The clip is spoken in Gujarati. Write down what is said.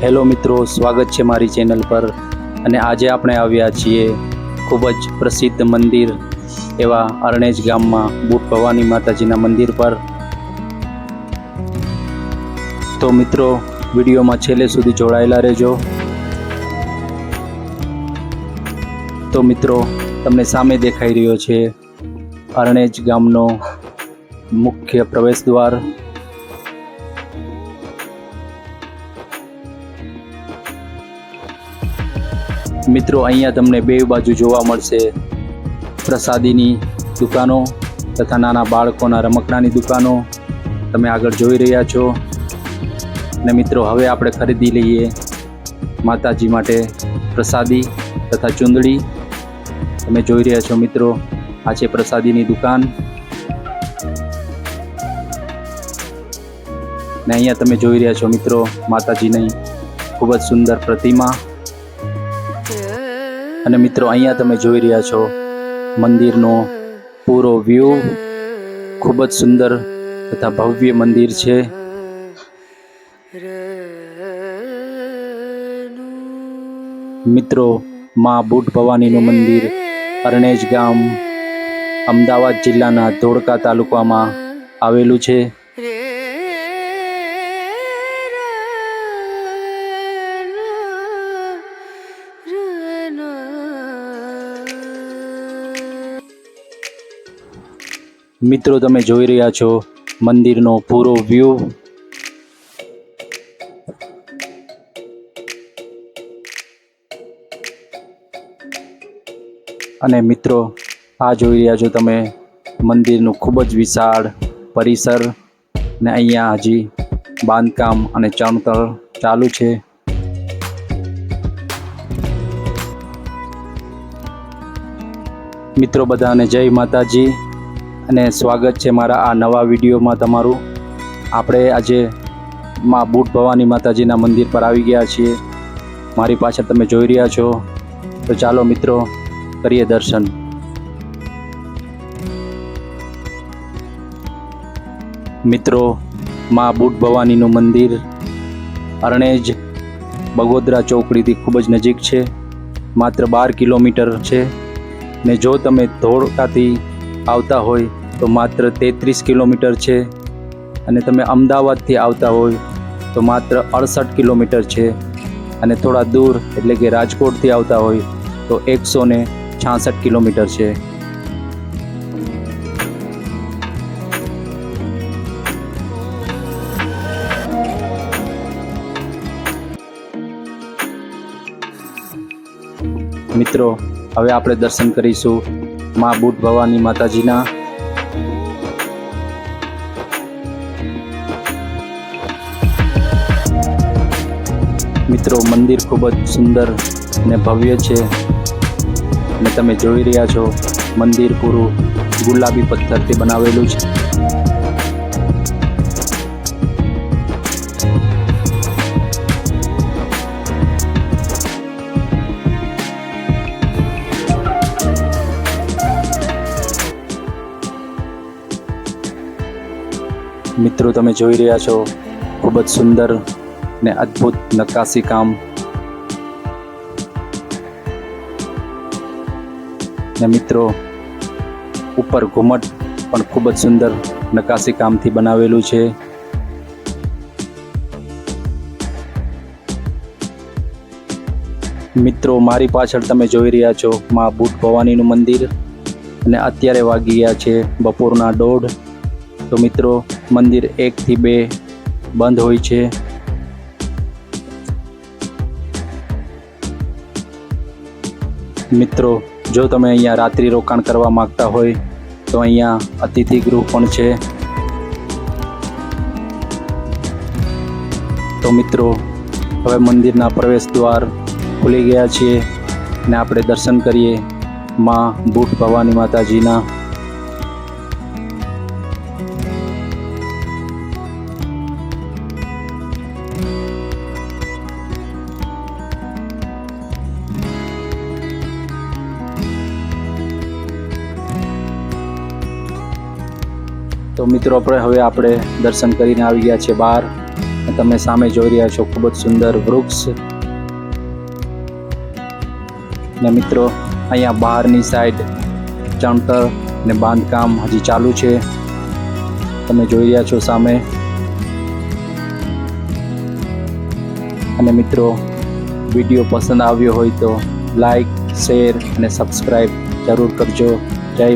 હેલો મિત્રો, સ્વાગત છે મારી ચેનલ પર. અને આજે આપણે આવ્યા છીએ ખૂબ જ પ્રસિદ્ધ મંદિર એવા અરણેજ ગામમાં, બુટ ભવાની માતાજીના મંદિર પર. તો મિત્રો, વિડીયોમાં છેલ્લે સુધી જોડાયેલા રહેજો. તો મિત્રો, તમને સામે દેખાઈ રહ્યો છે અરણેજ ગામનો મુખ્ય પ્રવેશ મિત્રો, અહીંયા તમને બે બાજુ જોવા મળશે. પ્રસાદીની દુકાનો તથા નાના બાળકોના રમકડાની દુકાનો તમે આગળ જોઈ રહ્યા છો. અને મિત્રો, હવે આપણે ખરીદી લઈએ માતાજી માટે પ્રસાદી તથા ચૂંદડી. તમે જોઈ રહ્યા છો મિત્રો, આ છે પ્રસાદીની દુકાન. ને અહીંયા તમે જોઈ રહ્યા છો મિત્રો, માતાજીની ખૂબ જ સુંદર પ્રતિમા. અને મિત્રો, અહીંયા તમે જોઈ રહ્યા છો મંદિરનો પૂરો વ્યૂ ખૂબ જ સુંદર તથા ભવ્ય મંદિર છે. મિત્રો, મા બુટ ભવાનીનું મંદિર અરણેજ ગામ અમદાવાદ જિલ્લાના ધોળકા તાલુકામાં આવેલું છે. મિત્રો, તમે જોઈ રહ્યા છો મંદિરનો પૂરો વ્યૂ અને મિત્રો, આ જોઈ રહ્યા છો તમે મંદિરનું ખૂબ જ વિશાળ પરિસર ને અહીંયા હજી બાંધકામ અને ચણતર ચાલુ છે. મિત્રો, બધાને જય માતાજી. અને સ્વાગત છે મારા આ નવા વિડીયોમાં તમારું. આપણે આજે માં બુટ ભવાની માતાજીના મંદિર પર આવી ગયા છીએ. મારી પાછળ તમે જોઈ રહ્યા છો. તો ચાલો મિત્રો, કરીએ દર્શન. મિત્રો, માં બુટ ભવાનીનું મંદિર અરણેજ બગોદરા ચોકડીથી ખૂબ જ નજીક છે. માત્ર બાર કિલોમીટર છે. ને જો તમે ધોળકાથી આવતા હોય તો માત્ર તેત્રીસ કિલોમીટર છે. અને તમે અમદાવાદથી આવતા હોય તો માત્ર અડસઠ કિલોમીટર છે. અને થોડા દૂર એટલે કે રાજકોટથી આવતા હોય તો એકસો ને છાસઠ કિલોમીટર છે. મિત્રો, હવે આપણે દર્શન કરીશું મા બુટ ભવાની માતાજીના મિત્રો, મંદિર ખૂબ જ સુંદર અને ભવ્ય છે. અને તમે જોઈ રહ્યા છો, મંદિર પૂરું ગુલાબી પથ્થરથી બનાવેલું છે. મિત્રો, તમે જોઈ રહ્યા છો, ખૂબ જ સુંદર ને અદ્ભુત નક્કાશી કામ. ને મિત્રો, ઉપર ઘુમટ પણ ખૂબ જ સુંદર નકાશી કામથી બનાવેલું છે. મિત્રો, મારી પાછળ તમે જોઈ રહ્યા છો મા બુટ ભવાનીનું મંદિર અને અત્યારે વાગી ગયા છે બપોરના દોઢ. તો મિત્રો, મંદિર એકથી બે બંધ હોય છે. મિત્રો, જો તમે અહીંયા રાત્રિ રોકાણ કરવા માંગતા હોય, તો અહીંયા અતિથિ ગૃહ પણ છે. તો મિત્રો, હવે મંદિરના પ્રવેશ દ્વાર ખુલી ગયા છીએ અને આપણે દર્શન કરીએ માં બુટ ભવાની માતાજીના. તો મિત્રો, આપણે હવે આપણે દર્શન કરીને આવી ગયા છે બહાર. તમે સામે જોઈ રહ્યા છો ખૂબ જ સુંદર વૃક્ષ. ને મિત્રો, અહીંયા બહારની સાઈડ ચણતર ને બાંધકામ હજી ચાલુ છે. તમે જોઈ રહ્યા છો સામે. અને મિત્રો, વીડિયો પસંદ આવ્યો હોય તો લાઈક શેર અને સબસ્ક્રાઈબ જરૂર કરજો. જય